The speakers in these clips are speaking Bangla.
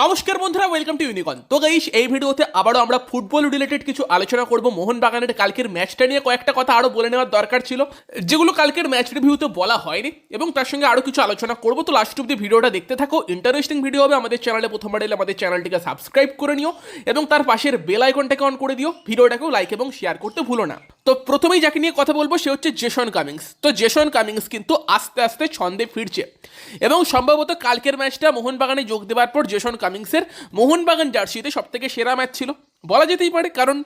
নমস্কার বন্ধুরা ওয়েলকাম টু ইউনিকন তো গাইস এই ভিডিওতে আবারও আমরা ফুটবল রিলেটেড কিছু আলোচনা করব। মোহনবাগানের কালকের ম্যাচটা নিয়ে কয়েকটা কথা আরও বলে নেওয়ার দরকার ছিল, যেগুলো কালকের ম্যাচ রিভিউতে বলা হয়নি, এবং তার সঙ্গে আরও কিছু আলোচনা করব। তো লাস্ট অব্দি ভিডিওটা দেখতে থাকো। ইন্টারেস্টিং ভিডিও হবে আমাদের চ্যানেলে প্রথমবার এলে আমাদের চ্যানেলটিকে সাবস্ক্রাইব করে নিও, এবং তার পাশের বেল আইকনটাকে অন করে দিও। ভিডিওটাকেও লাইক এবং শেয়ার করতে ভুলো না। তো প্রথমেই যাকে নিয়ে কথা বলব, সে হচ্ছে জেসন কামিংস। তো জেসন কামিংস কিন্তু আস্তে আস্তে ছন্দে ফিরছে। এবং সম্ভবত কালকের ম্যাচটা মোহনবাগানে যোগ দেওয়ার পর জেসন কামিংসের মোহনবাগান জার্সিতে সবথেকে সেরা ম্যাচ ছিল। বলা যেতেই পারে, কারণ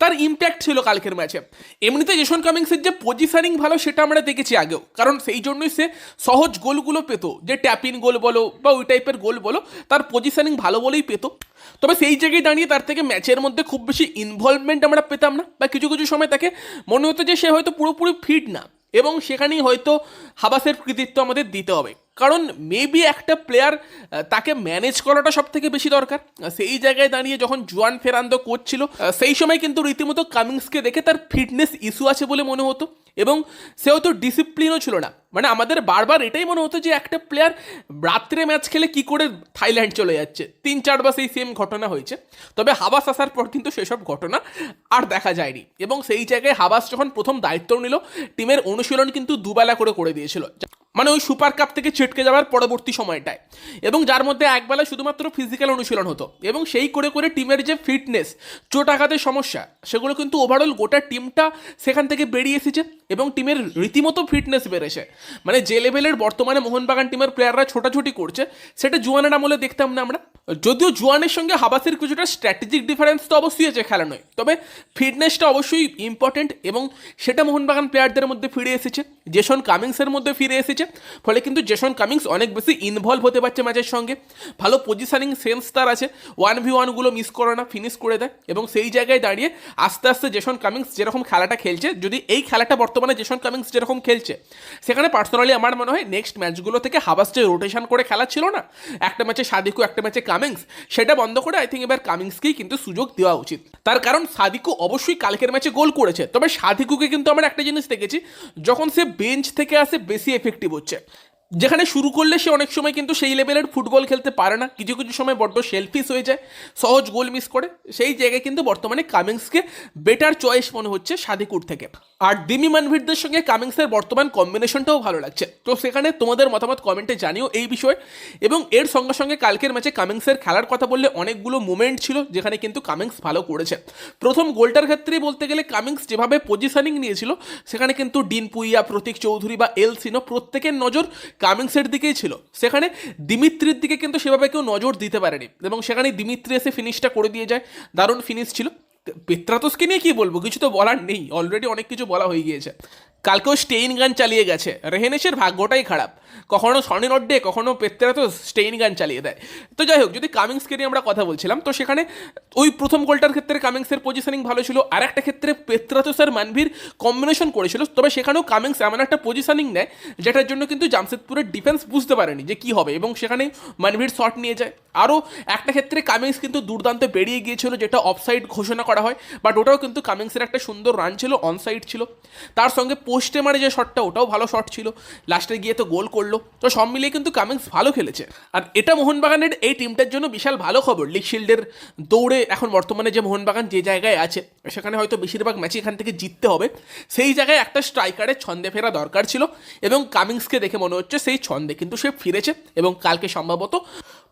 তার ইম্প্যাক্ট ছিল কালকের ম্যাচে এমনিতে জেসন কামিংসের যে পজিশনিং ভালো, সেটা আমরা দেখেছি আগেও। কারণ সেই জন্যই সে সহজ গোলগুলো পেত, যে ট্যাপিন গোল বলো বা ওই টাইপের গোল বলো, তার পজিশনিং ভালো বলেই পেত। তবে সেই জায়গায় দাঁড়িয়ে তার থেকে ম্যাচের মধ্যে খুব বেশি ইনভলভমেন্ট আমরা পেতাম না, বা কিছু কিছু সময় তাকে মনে হতো যে সে হয়তো পুরোপুরি ফিট না, এবং সেখানেই হয়তো হাবাসের কৃতিত্ব আমাদের দিতে হবে। কারণ মেবি একটা প্লেয়ার তাকে ম্যানেজ করাটা সব থেকে বেশি দরকার। সেই জায়গায় দাঁড়িয়ে যখন জোয়ান ফেরান্দো কোচ ছিল সেই সময় কিন্তু রীতিমতো কামিংসকে দেখে তার ফিটনেস ইস্যু আছে বলে মনে হতো। এবং সেও তো ডিসিপ্লিনও ছিল না। মানে আমাদের বারবার এটাই মনে হতো যে একটা প্লেয়ার রাত্রে ম্যাচ খেলে কি করে থাইল্যান্ড চলে যাচ্ছে। তিন চারবার সেই সেম ঘটনা হয়েছে। তবে হাবাস আসার পর কিন্তু সেসব ঘটনা আর দেখা যায়নি। এবং সেই জায়গায় হাবাস যখন প্রথম দায়িত্ব নিল, টিমের অনুশীলন কিন্তু দুবেলা করে করে দিয়েছিল। মানে ওই সুপার কাপ থেকে ছিটকে যাওয়ার পরবর্তী সময়টায়। এবং যার মধ্যে একবেলা শুধুমাত্র ফিজিক্যাল অনুশীলন হতো। এবং সেই করে করে টিমের যে ফিটনেস চোট আঘাতের সমস্যা, সেগুলো কিন্তু ওভারঅল গোটা টিমটা সেখান থেকে বেরিয়ে এসেছে এবং টিমের রীতিমতো ফিটনেস বেড়েছে। মানে যে লেভেলের বর্তমানে মোহনবাগান টিমের প্লেয়াররা ছোটাছুটি করছে, সেটা জুয়ানের আমলে দেখতাম না আমরা। যদিও জুয়ানের সঙ্গে হাবাসের কিছুটা স্ট্র্যাটেজিক ডিফারেন্স তো অবশ্যই আছে খেলা নয় তবে ফিটনেসটা অবশ্যই ইম্পর্টেন্ট এবং সেটা মোহনবাগান প্লেয়ারদের মধ্যে ফিরে এসেছে। জেসন কামিংসের মধ্যে ফিরে এসেছে। ফলে কিন্তু জেসন কামিংস অনেক বেশি ইনভলভ হতে পারছে ম্যাচের সঙ্গে। ভালো পজিশনিং সেন্স তার আছে। ওয়ান ভি ওয়ানগুলো মিস করে না ফিনিশ করে দেয়। এবং সেই জায়গায় দাঁড়িয়ে আস্তে আস্তে জেসন কামিংস যেরকম খেলাটা খেলছে, যদি এই খেলাটা বর্তমানে জেসন কামিংস যেরকম খেলছে, সেখানে পার্সোনালি আমার মনে হয় নেক্সট ম্যাচগুলো থেকে হাবাস যে রোটেশন করে খেলা ছিল না, একটা ম্যাচে সাদিকু, একটা ম্যাচে কামিংস, সেটা বন্ধ করে আই থিঙ্ক এবার কামিংসকেই কিন্তু সুযোগ দেওয়া উচিত। তার কারণ সাদিকু অবশ্যই কালকের ম্যাচে গোল করেছে। তবে সাদিকুকে কিন্তু আমরা একটা জিনিস দেখেছি, যখন সে বেঞ্চ থেকে আসে বেশি এফেক্টিভ হচ্ছে। যেখানে শুরু করলে সে অনেক সময় কিন্তু সেই লেভেলের ফুটবল খেলতে পারে না। কিছু কিছু সময় বড্ড সেলফিস হয়ে যায়, সহজ গোল মিস করে। সেই জায়গায় কিন্তু বর্তমানে কামিংসকে বেটার চয়েস মনে হচ্ছে সাদিকুর থেকে। আর দিমি মানভিরদের সঙ্গে কামিংসের বর্তমান কম্বিনেশনটাও ভালো লাগছে। তো সেখানে তোমাদের মতামত কমেন্টে জানিও এই বিষয়ে। এবং এর সঙ্গে সঙ্গে কালকের ম্যাচে কামিংসের খেলার কথা বললে অনেকগুলো মুমেন্ট ছিল, যেখানে কিন্তু কামিংস ভালো করেছে। প্রথম গোলটার ক্ষেত্রেই বলতে গেলে কামিংস যেভাবে পজিশনিং নিয়েছিল, সেখানে কিন্তু ডিন পুইয়া প্রতীক চৌধুরী বা এল সিনো প্রত্যেকের নজর কামিংসের দিকেই ছিল। সেখানে দিমিত্রির দিকে কিন্তু সেভাবে কেউ নজর দিতে পারেনি এবং সেখানে দিমিত্রি এসে ফিনিশটা করে দিয়ে যায়। দারুণ ফিনিশ ছিল। পেত্রাতোসকে নিয়ে কী বলব? কিছু তো বলার নেই। অলরেডি অনেক কিছু বলা হয়ে গিয়েছে। কালকেও স্টেইন গান চালিয়ে গেছে। রেহেনেশের ভাগ্যটাই খারাপ। কখনো সনি নড্ডে কখনো পেত্রাতস স্টেইন গান চালিয়ে দেয়। তো যাই হোক, যদি কামিংসকে নিয়ে আমরা কথা বলছিলাম, তো সেখানে ওই প্রথম গোলটার ক্ষেত্রে কামিংসের পজিশনিং ভালো ছিল। আর একটা ক্ষেত্রে পেত্রাতস আর মানভীর কম্বিনেশন করেছিল। তবে সেখানেও কামিংস এমন একটা পজিশনিং নেয়, যেটার জন্য কিন্তু জামশেদপুরের ডিফেন্স বুঝতে পারেনি যে কি হবে। এবং সেখানে মানভীর শট নিয়ে যায়। আরও একটা ক্ষেত্রে কামিংস কিন্তু দুর্দান্ত বেরিয়ে গিয়েছিল, যেটা অফসাইড ঘোষণা করা হয়। বাট ওটাও কিন্তু কামিংসের একটা সুন্দর রান ছিল অনসাইড ছিল। তার সঙ্গে পোস্টে মারে যে শটটা, ওটাও ভালো শট ছিল। লাস্টে গিয়ে তো গোল করল। তো সব মিলিয়ে কিন্তু কামিংস ভালো খেলেছে। আর এটা মোহনবাগানের এই টিমটার জন্য বিশাল ভালো খবর। লিগ শিল্ডের দৌড়ে এখন বর্তমানে যে মোহনবাগান যে জায়গায় আছে, সেখানে হয়তো বেশিরভাগ ম্যাচে এখান থেকে জিততে হবে। সেই জায়গায় একটা স্ট্রাইকারের ছন্দে ফেরা দরকার ছিল। এবং কামিংসকে দেখে মনে হচ্ছে সেই ছন্দে কিন্তু সে ফিরেছে। এবং কালকে সম্ভবত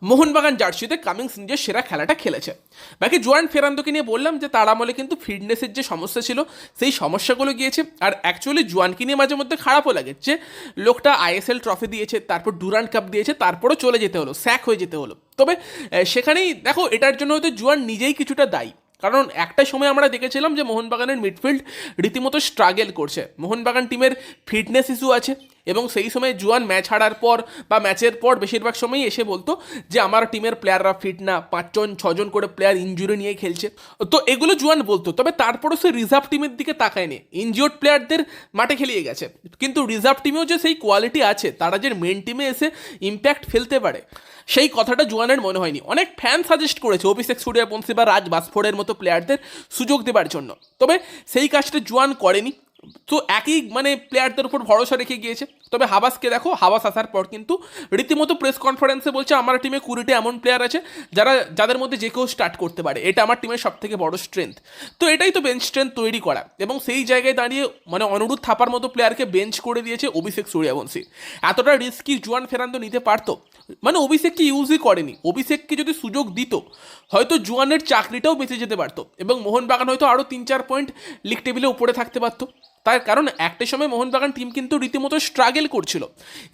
মোহনবাগান জার্সিতে কামিংস নিজের সেরা খেলাটা খেলেছে। বাকি জোয়ান ফেরান্দোকে নিয়ে বললাম যে, তার আমলে কিন্তু ফিটনেসের যে সমস্যা ছিল, সেই সমস্যাগুলো গিয়েছে। আর অ্যাকচুয়ালি জোয়ানকে নিয়ে মাঝে মধ্যে খারাপও লাগে যে লোকটা আইএসএল ট্রফি দিয়েছে, তারপর ডুরান্ড কাপ দিয়েছে, তারপরও চলে যেতে হলো স্যাক হয়ে যেতে হলো। তবে সেখানেই দেখো, এটার জন্য হয়তো জোয়ান নিজেই কিছুটা দায়ী। কারণ একটা সময় আমরা দেখেছিলাম যে, মোহনবাগানের মিডফিল্ড রীতিমতো স্ট্রাগেল করছে। মোহনবাগান টিমের ফিটনেস ইস্যু আছে। এবং সেই সময় জুয়ান ম্যাচ হারার পর বা ম্যাচের পর বেশিরভাগ সময়ই এসে বলতো যে আমার টিমের প্লেয়াররা ফিট না, পাঁচজন, ছজন করে প্লেয়ার ইঞ্জুরি নিয়ে খেলছে। তো এগুলো জুয়ান বলতো, তবে তারপরও সে রিজার্ভ টিমের দিকে তাকায়নি। ইনজিওর্ড প্লেয়ারদের মাঠে খেলিয়ে গেছে। কিন্তু রিজার্ভ টিমেও যে সেই কোয়ালিটি আছে, তারা যে মেন টিমে এসে ইম্প্যাক্ট ফেলতে পারে, সেই কথাটা জুয়ানের মনে হয়নি। অনেক ফ্যান সাজেস্ট করেছে অভিষেক সূর্যবংশী বা রাজ বাসফোর্ডের মতো প্লেয়ারদের সুযোগ দেবার জন্য। তবে সেই কাজটা জুয়ান করেনি। তো একই মানে প্লেয়ারদের উপর ভরসা রেখে গিয়েছে। তবে হাবাসকে দেখো, হাবাস আসার পর কিন্তু রীতিমতো প্রেস কনফারেন্সে বলছে, আমার টিমে কুড়িটা এমন প্লেয়ার আছে যারা, যাদের মধ্যে যে কেউ স্টার্ট করতে পারে। এটা আমার টিমের সব থেকে বড় স্ট্রেংথ তো এটাই তো বেঞ্চ স্ট্রেংথ তৈরি করা। এবং সেই জায়গায় দাঁড়িয়ে মানে অনুরোধ থাপার মতো প্লেয়ারকে বেঞ্চ করে দিয়েছে অভিষেক সূর্যবংশী। এতটা রিস্কি জুয়ান ফেরান্দ নিতে পারতো? মানে অভিষেককে ইউজই করেনি। অভিষেককে যদি সুযোগ দিত, হয়তো জুয়ানের চাকরিটাও বেঁচে যেতে পারতো এবং মোহনবাগান হয়তো আরও তিন চার পয়েন্ট লিগ টেবিলে উপরে থাকতে পারতো। তার কারণ একটা সময় মোহনবাগান টিম কিন্তু রীতিমতো স্ট্রাগল করছিল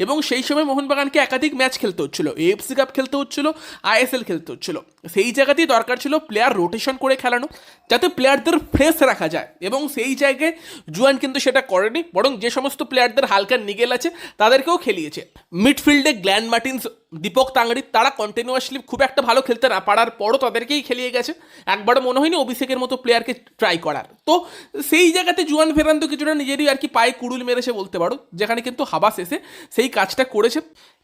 এবং সেই সময় মোহনবাগানকে একাধিক ম্যাচ খেলতে হচ্ছিল এএফসি কাপ খেলতে হচ্ছিল আইএসএল খেলতে হচ্ছিল। সেই জায়গাতেই দরকার ছিল প্লেয়ার রোটেশন করে খেলানো, যাতে প্লেয়ারদের ফ্রেশ রাখা যায় এবং সেই জায়গায় জুয়ান কিন্তু সেটা করেনি, বরং যে সমস্ত প্লেয়ারদের হালকা নিগেল আছে, তাদেরকেও খেলিয়েছে। মিডফিল্ডে গ্ল্যান্ড মার্টিন্স দীপক তাংড়ি, তারা কন্টিনিউয়াসলি খুব একটা ভালো খেলতে না পারার পরও তাদেরকেই খেলিয়ে গেছে। একবারও মনে হয়নি অভিষেকের মতো প্লেয়ারকে ট্রাই করার। তো সেই জায়গাতে জুয়ান ফেরান্ত কিছুটা নিজেরই আর কি পায়ে কুড়ুল মেরেছে বলতে পারো, যেখানে কিন্তু হাবাস এসে সেই কাজটা করেছে।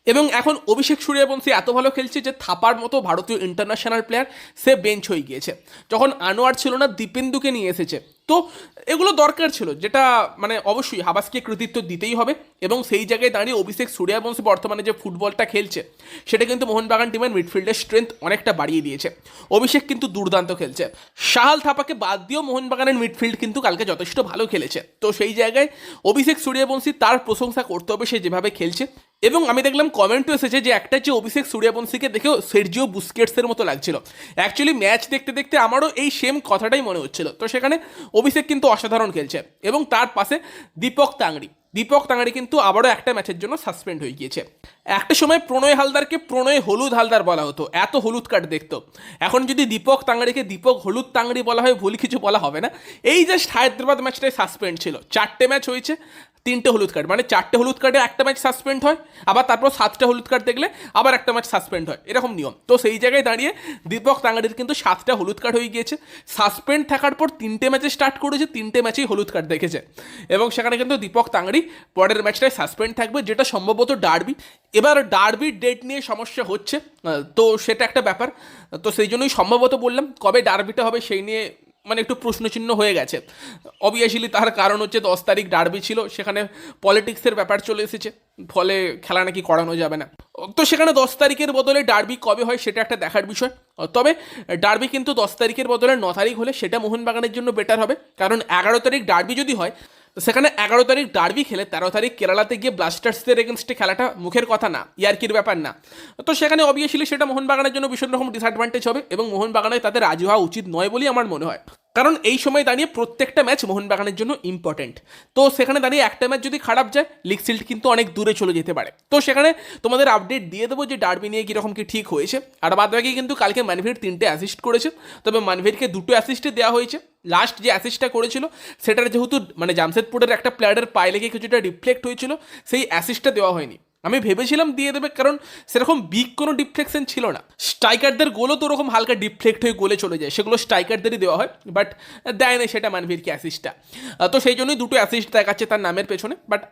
এবং এখন অভিষেক সূর্যবংশী এত ভালো খেলছে যে থাপার মতো ভারতীয় ইন্টারন্যাশনাল প্লেয়ার সে বেঞ্চ হয়ে গিয়েছে। যখন আনোয়ার ছিল না, দীপেন্দুকে নিয়ে এসেছে। তো এগুলো দরকার ছিল, যেটা মানে অবশ্যই হাবাসকে কৃতিত্ব দিতেই হবে এবং সেই জায়গায় দাঁড়িয়ে অভিষেক সূর্যবংশী বর্তমানে যে ফুটবলটা খেলছে, সেটা কিন্তু মোহনবাগান টিমের মিডফিল্ডের স্ট্রেংথ অনেকটা বাড়িয়ে দিয়েছে। অভিষেক কিন্তু দুর্দান্ত খেলছে। শাহাল থাপাকে বাদ দিয়েও মোহনবাগানের মিডফিল্ড কিন্তু কালকে যথেষ্ট ভালো খেলেছে। তো সেই জায়গায় অভিষেক সূর্যবংশী তার প্রশংসা করতে হবে সে যেভাবে খেলছে। এবং আমি দেখলাম কমেন্টও এসেছে যে একটা যে অভিষেক সূর্যবংশীকে দেখেও সের্জিও বুস্কেটসের মতো লাগছিল। অ্যাকচুয়ালি ম্যাচ দেখতে দেখতে আমারও এই সেম কথাটাই মনে হচ্ছিল। তো সেখানে অভিষেক কিন্তু অসাধারণ খেলছে এবং তার পাশে দীপক তাংড়ি। দীপক তাংড়ি কিন্তু আবারও একটা ম্যাচের জন্য সাসপেন্ড হয়ে গিয়েছে। একটা সময় প্রণয় হালদারকে প্রণয় হলুদ হালদার বলা হতো। এত হলুদ কার্ড দেখতো। এখন যদি দীপক তাংড়িকে দীপক হলুদ তাংড়ি বলা হয়, ভুল কিছু বলা হবে না। এই জাস্ট হায়দ্রাবাদ ম্যাচটাই সাসপেন্ড ছিল। চারটে ম্যাচ হয়েছে। তিনটে হলুদ কার্ড মানে চারটে হলুদ কার্ডে একটা ম্যাচ সাসপেন্ড হয়, আবার তারপর সাতটা হলুদ কার্ড দেখলে আবার একটা ম্যাচ সাসপেন্ড হয়, এরকম নিয়ম। তো সেই জায়গায় দাঁড়িয়ে দীপক তাঙ্গাড়ির কিন্তু সাতটা হলুদ কার্ড হয়ে গিয়েছে। সাসপেন্ড থাকার পর তিনটে ম্যাচে স্টার্ট করেছে, তিনটে ম্যাচেই হলুদ কার্ড দেখেছে। এবং সেখানে কিন্তু দীপক তাঙ্গাড়ি পরের ম্যাচটায় সাসপেন্ড থাকবে, যেটা সম্ভবত ডার্বি এবার ডার্বির ডেট নিয়ে সমস্যা হচ্ছে তো সেটা একটা ব্যাপার। তো সেই জন্যই সম্ভবত বললাম, কবে ডার্বিটা হবে সেই নিয়ে মানে একটু প্রশ্নচিহ্ন হয়ে গেছে। অবভিয়াসলি তার কারণ হচ্ছে দশ তারিখ ডার্বি ছিল, সেখানে পলিটিক্সের ব্যাপার চলে এসেছে, ফলে খেলা নাকি করানো যাবে না। তো সেখানে দশ তারিখের বদলে ডার্বি কবে হয় সেটা একটা দেখার বিষয়। তবে ডার্বি কিন্তু দশ তারিখের বদলে ন তারিখ হলে সেটা মোহনবাগানের জন্য বেটার হবে, কারণ এগারো তারিখ ডার্বি যদি হয় সেখানে এগারো তারিখ ডার্বি খেলে তেরো তারিখ কেরালাতে গিয়ে ব্লাস্টার্সদের এগেনস্টে খেলাটা মুখের কথা না, ইয়ার্কির ব্যাপার না। তো সেখানে অবভিয়াসলি সেটা মোহনবাগানের জন্য ভীষণ রকম ডিসঅ্যাডভান্টেজ হবে এবং মোহনবাগানে তাদের রাজি হওয়া উচিত নয় বলেই আমার মনে হয়। কারণ এই সময় দাঁড়িয়ে প্রত্যেকটা ম্যাচ মোহনবাগানের জন্য ইম্পর্টেন্ট তো সেখানে দাঁড়িয়ে একটা ম্যাচ যদি খারাপ যায় লিগ সিল্ড কিন্তু অনেক দূরে চলে যেতে পারে। তো সেখানে তোমাদের আপডেট দিয়ে দেবো যে ডার্বি নিয়ে কীরকম কি ঠিক হয়েছে। আর বাদ বাকি কিন্তু কালকে মানভীর তিনটে অ্যাসিস্ট করেছে। তবে মানভীরকে দুটো অ্যাসিস্টে দেওয়া হয়েছে। লাস্ট যে অ্যাসিস্টটা করেছিল, সেটার যেহেতু মানে জামশেদপুরের একটা প্লেয়ারের পায়ে লেগে কিছুটা রিফ্লেক্ট হয়েছিল, সেই অ্যাসিস্টটা দেওয়া হয়নি। আমি ভেবেছিলাম দিয়ে দেবে, কারণ সেরকম বিগ কোনো ডিফ্লেকশন ছিল না। স্ট্রাইকারদের গোলও তো ওরকম হালকা ডিফ্লেক্ট হয়ে গোলে চলে যায়, সেগুলো স্ট্রাইকারদেরই দেওয়া হয় বাট দেয় না সেটা মানভীরকে অ্যাসিস্টটা তো সেই জন্যই দুটো অ্যাসিস্ট দেখাচ্ছে তার নামের পেছনে বাট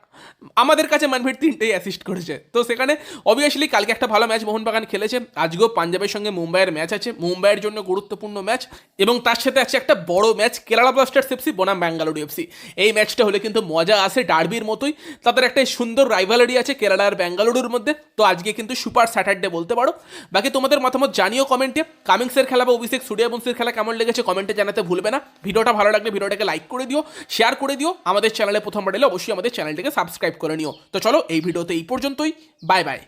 আমাদের কাছে মানভীর তিনটেই অ্যাসিস্ট করেছে। তো সেখানে অবভিয়াসলি কালকে একটা ভালো ম্যাচ মোহনবাগান খেলেছে, আজকেও পাঞ্জাবের সঙ্গে মুম্বাইয়ের ম্যাচ আছে, মুম্বাইয়ের জন্য গুরুত্বপূর্ণ ম্যাচ এবং তার সাথে আছে একটা বড় ম্যাচ কেরালা ব্লাস্টার্স এফসি বনাম ব্যাঙ্গালুরু এফসি এই ম্যাচটা হলে কিন্তু মজা আসে ডার্বির মতোই, তাদের একটা সুন্দর রাইভালারি আছে কেরালা আর ব্যাঙ্গালুরুর মধ্যে, তো আজকে কিন্তু সুপার স্যাটারডে বলতে পারো। বাকি তোমাদের মতামত জানিও কমেন্টে। কামিংসের খেলা বা অভিষেক সূর্যবংশীর খেলা কেমন লেগেছে কমেন্টে জানাতে ভুলবে না। ভিডিওটা ভালো লাগলে ভিডিওটাকে লাইক করে দিও, শেয়ার করে দিও। আমাদের চ্যানেলে প্রথমবার এলে অবশ্যই আমাদের চ্যানেলটিকে সাবস্ক্রাইব করে নিও। তো চলো এই ভিডিওতে এই পর্যন্তই। Bye bye.